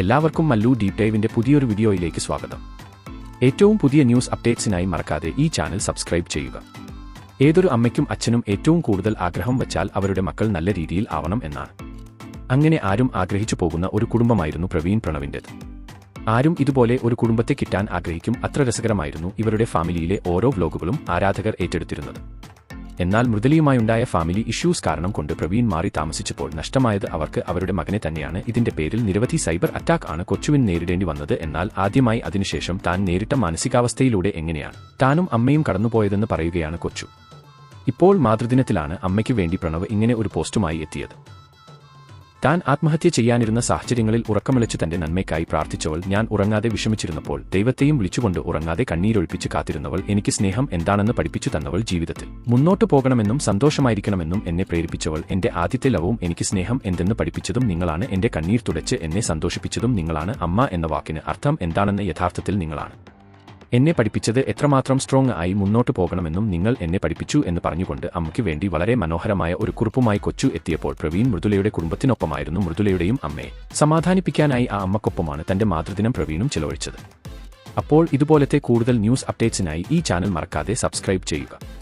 എല്ലാവർക്കും മല്ലു ഡീപ് ഡൈവിന്റെ പുതിയൊരു വീഡിയോയിലേക്ക് സ്വാഗതം. ഏറ്റവും പുതിയ ന്യൂസ് അപ്ഡേറ്റ്സിനായി മറക്കാതെ ഈ ചാനൽ സബ്സ്ക്രൈബ് ചെയ്യുക. ഏതൊരു അമ്മയ്ക്കും അച്ഛനും ഏറ്റവും കൂടുതൽ ആഗ്രഹം വച്ചാൽ അവരുടെ മക്കൾ നല്ല രീതിയിൽ ആവണം എന്നാണ്. അങ്ങനെ ആരും ആഗ്രഹിച്ചു പോകുന്ന ഒരു കുടുംബമായിരുന്നു പ്രവീൺ പ്രണവിന്റെത്. ആരും ഇതുപോലെ ഒരു കുടുംബത്തെ കിട്ടാൻ ആഗ്രഹിക്കും അത്ര രസകരമായിരുന്നു ഇവരുടെ ഫാമിലിയിലെ ഓരോ വ്ലോഗുകളും ആരാധകർ ഏറ്റെടുത്തിരുന്നത്. എന്നാൽ മൃദുലിയുമായുണ്ടായ ഫാമിലി ഇഷ്യൂസ് കാരണം കൊണ്ട് പ്രവീൺ മാറി താമസിച്ചപ്പോൾ നഷ്ടമായത് അവർക്ക് അവരുടെ മകനെ തന്നെയാണ്. ഇതിന്റെ പേരിൽ നിരവധി സൈബർ അറ്റാക്ക് ആണ് കൊച്ചുവിൻ നേരിടേണ്ടി വന്നത്. എന്നാൽ ആദ്യമായി അതിനുശേഷം താൻ നേരിട്ട മാനസികാവസ്ഥയിലൂടെ എങ്ങനെയാണ്? താനും അമ്മയും കടന്നുപോയതെന്ന് പറയുകയാണ് കൊച്ചു. ഇപ്പോൾ മാതൃദിനത്തിലാണ് അമ്മയ്ക്ക് വേണ്ടി പ്രണവ് ഇങ്ങനെ ഒരു പോസ്റ്റുമായി എത്തിയത്. താൻ ആത്മഹത്യ ചെയ്യാനിരുന്ന സാഹചര്യങ്ങളിൽ ഉറക്കമിളച്ച് തന്റെ നന്മയ്ക്കായി പ്രാർത്ഥിച്ചവൾ ഞാൻ ഉറങ്ങാതെ വിഷമിച്ചിരുന്നപ്പോൾ ദൈവത്തെയും വിളിച്ചുകൊണ്ട് ഉറങ്ങാതെ കണ്ണീരൊഴിപ്പിച്ച് കാത്തിരുന്നവൾ എനിക്ക് സ്നേഹം എന്താണെന്ന് പഠിപ്പിച്ചു തന്നവൾ ജീവിതത്തിൽ. മുന്നോട്ടു പോകണമെന്നും സന്തോഷമായിരിക്കണമെന്നും എന്നെ പ്രേരിപ്പിച്ചവൾ എന്റെ ആദ്യത്തെ ലവും എനിക്ക് സ്നേഹം എന്തെന്ന് പഠിപ്പിച്ചതും നിങ്ങളാണ്. എന്റെ കണ്ണീർ തുടച്ച് എന്നെ സന്തോഷിപ്പിച്ചതും നിങ്ങളാണ്. അമ്മ എന്ന വാക്കിന് അർത്ഥം എന്താണെന്ന് യഥാർത്ഥത്തിൽ നിങ്ങളാണ്. എന്നെ പഠിപ്പിച്ചത് എത്രമാത്രം സ്ട്രോങ് ആയി മുന്നോട്ട് പോകണമെന്നും നിങ്ങൾ എന്നെ പഠിപ്പിച്ചു എന്ന് പറഞ്ഞുകൊണ്ട് അമ്മയ്ക്ക് വേണ്ടി വളരെ മനോഹരമായ ഒരു കുറിപ്പുമായി കൊച്ചു എത്തിയപ്പോൾ പ്രവീൺ മൃദുലയുടെ കുടുംബത്തിനൊപ്പമായിരുന്നു മൃദുലയുടെയും അമ്മയെ. സമാധാനിപ്പിക്കാനായി ആ അമ്മക്കൊപ്പമാണ് തന്റെ മാതൃദിനം പ്രവീണും ചെലവഴിച്ചത്. അപ്പോൾ ഇതുപോലത്തെ കൂടുതൽ ന്യൂസ് അപ്ഡേറ്റ്സിനായി ഈ ചാനൽ മറക്കാതെ സബ്സ്ക്രൈബ് ചെയ്യുക.